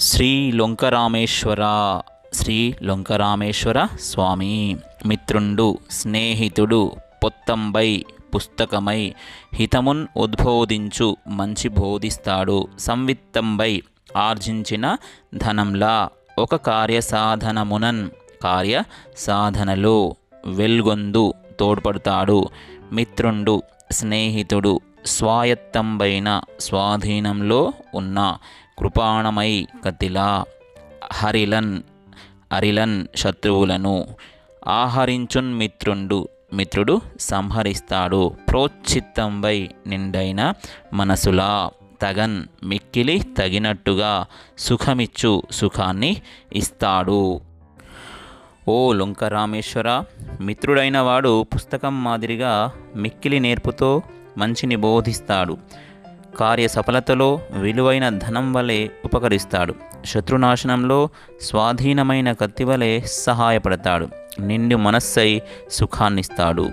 శ్రీ లొంకరామేశ్వర శ్రీ లొంకరామేశ్వర స్వామి. మిత్రుండు స్నేహితుడు పొత్తంబై పుస్తకమై హితమున్ ఉద్బోధించు మంచి బోధిస్తాడు. సంవిత్తంబై ఆర్జించిన ధనంలా ఒక కార్యసాధనమునన్ కార్య సాధనలో వెల్గొందు తోడ్పడతాడు. మిత్రుండు స్నేహితుడు స్వాయత్తంబైన స్వాధీనంలో ఉన్న కృపాణమై కతిలా హరిలన్ అరిలన్ శత్రువులను ఆహరించున్ మిత్రుండు మిత్రుడు సంహరిస్తాడు. ప్రోచిత్తంపై నిండైన మనసులా తగన్ మిక్కిలి తగినట్టుగా సుఖమిచ్చు సుఖాన్ని ఇస్తాడు. ఓ లొంకరామేశ్వర మిత్రుడైన వాడు పుస్తకం మాదిరిగా మిక్కిలి నేర్పుతో మంచిని బోధిస్తాడు. కార్య సఫలతలో విలువైన ధనం వలె ఉపకరిస్తాడు. శత్రునాశనంలో స్వాధీనమైన కత్తి వలె సహాయపడతాడు. నిండు మనస్సై సుఖాన్నిస్తాడు.